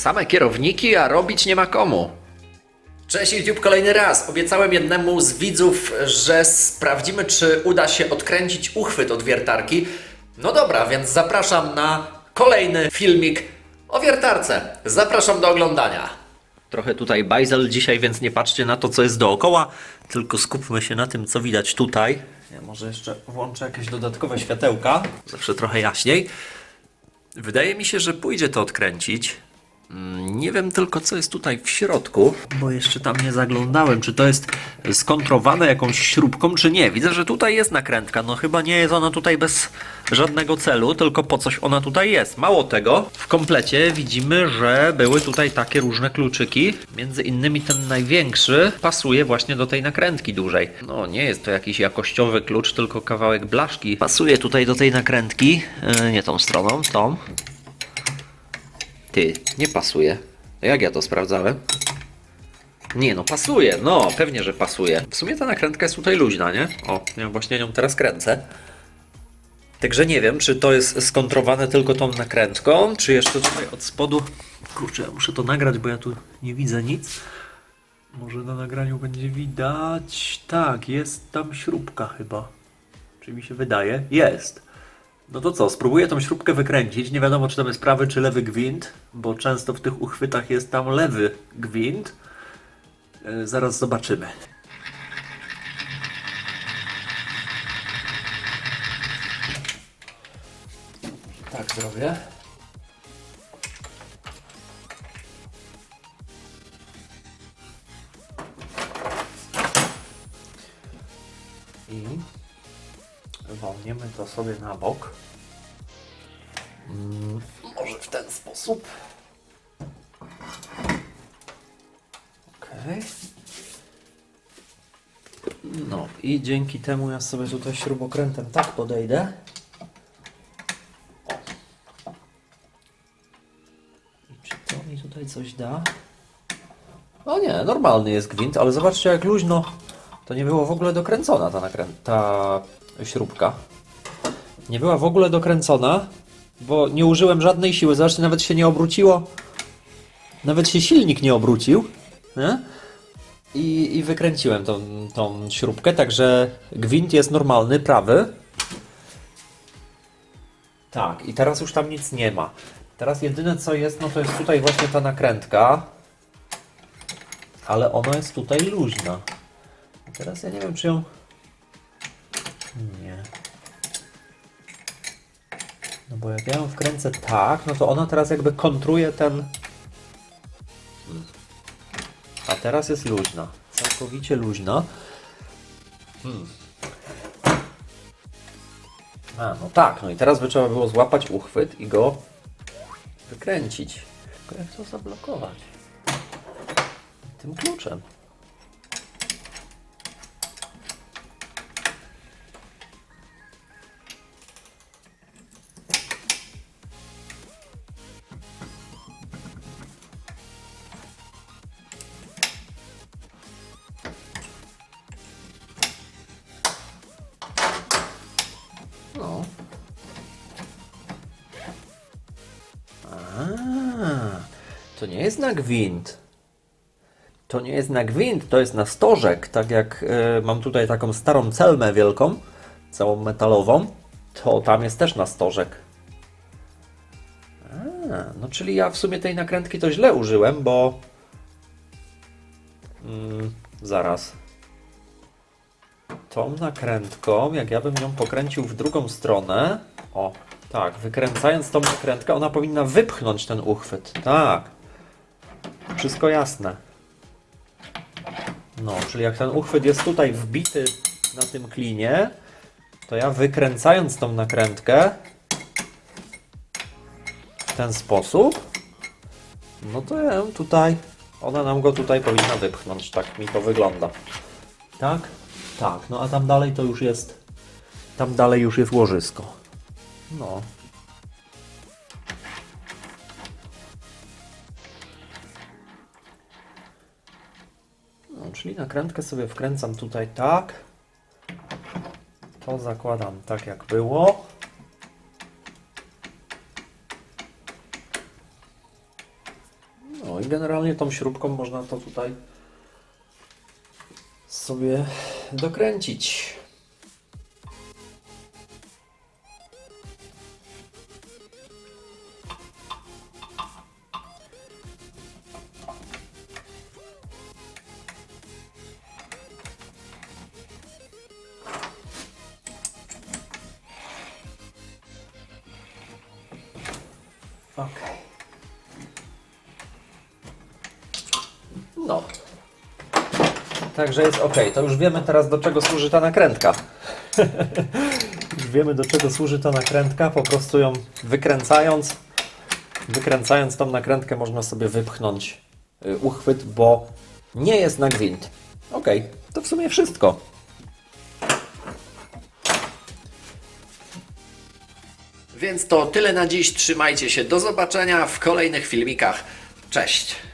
Same kierowniki, a robić nie ma komu. Cześć YouTube kolejny raz. Obiecałem jednemu z widzów, że sprawdzimy, czy uda się odkręcić uchwyt od wiertarki. No dobra, więc zapraszam na kolejny filmik o wiertarce. Zapraszam do oglądania. Trochę tutaj bajzel dzisiaj, więc nie patrzcie na to, co jest dookoła, tylko skupmy się na tym, co widać tutaj. Ja może jeszcze włączę jakieś dodatkowe światełka, zawsze trochę jaśniej. Wydaje mi się, że pójdzie to odkręcić. Mm, Nie wiem tylko, co jest tutaj w środku, bo jeszcze tam nie zaglądałem, czy to jest skontrowane jakąś śrubką, czy nie. Widzę, że tutaj jest nakrętka. No chyba nie jest ona tutaj bez żadnego celu, tylko po coś ona tutaj jest. Mało tego, w komplecie widzimy, że były tutaj takie różne kluczyki. Między innymi ten największy pasuje właśnie do tej nakrętki dużej. No nie jest to jakiś jakościowy klucz, tylko kawałek blaszki. Pasuje tutaj do tej nakrętki. E, nie tą stroną, tą. Ty, nie pasuje. Jak ja to sprawdzałem? Nie no, pasuje, no, pewnie, że pasuje. W sumie ta nakrętka jest tutaj luźna, nie? O, ja właśnie nią teraz kręcę. Także nie wiem, czy to jest skontrowane tylko tą nakrętką, czy jeszcze tutaj od spodu... Kurczę, ja muszę to nagrać, bo ja tu nie widzę nic. Może na nagraniu będzie widać... Tak, jest tam śrubka chyba. Czy mi się wydaje? Jest. No to co, spróbuję tą śrubkę wykręcić. Nie wiadomo, czy tam jest prawy, czy lewy gwint, bo często w tych uchwytach jest tam lewy gwint. E, Zaraz zobaczymy. Tak zrobię. I walniemy to sobie na bok. Mm, może w ten sposób. Okej. No i dzięki temu ja sobie tutaj śrubokrętem tak podejdę. I czy to mi tutaj coś da? O nie, normalny jest gwint, ale zobaczcie jak luźno to nie było w ogóle dokręcona ta, nakrę... ta śrubka. Nie była w ogóle dokręcona, bo nie użyłem żadnej siły. Zobaczcie, nawet się nie obróciło. Nawet się silnik nie obrócił. Nie? I, I wykręciłem tą, tą śrubkę, także gwint jest normalny, prawy. Tak, i teraz już tam nic nie ma. Teraz jedyne co jest, no to jest tutaj właśnie ta nakrętka. Ale ona jest tutaj luźna. Teraz ja nie wiem, czy ją. Nie. No bo jak ja ją wkręcę tak, no to ona teraz jakby kontruje ten. A teraz jest luźna. Całkowicie luźna. Hmm. A, no tak, no i teraz by trzeba było złapać uchwyt i go wykręcić. Tylko jak to zablokować? Tym kluczem. To nie jest na gwint. To nie jest na gwint, to jest na stożek. Tak jak e, mam tutaj taką starą celmę wielką, całą metalową, to tam jest też na stożek. A, no czyli ja w sumie tej nakrętki to źle użyłem, bo... Mm, zaraz. Tą nakrętką, jak ja bym ją pokręcił w drugą stronę, o, tak, wykręcając tą nakrętkę, ona powinna wypchnąć ten uchwyt. Tak. Wszystko jasne. No, czyli jak ten uchwyt jest tutaj wbity na tym klinie, to ja wykręcając tą nakrętkę w ten sposób, no to ja tutaj, ona nam go tutaj powinna wypchnąć. Tak mi to wygląda. Tak? Tak, no a tam dalej to już jest, tam dalej już jest łożysko. No. Czyli nakrętkę sobie wkręcam tutaj tak. To zakładam tak jak było. generalnie tą śrubką można to tutaj sobie dokręcić. No. Także jest ok. To już wiemy teraz do czego służy ta nakrętka. już wiemy do czego służy ta nakrętka. Po prostu ją wykręcając, wykręcając tą nakrętkę można sobie wypchnąć y, uchwyt, bo nie jest na gwint. Ok, to w sumie wszystko. Więc to tyle na dziś. Trzymajcie się. Do zobaczenia w kolejnych filmikach. Cześć.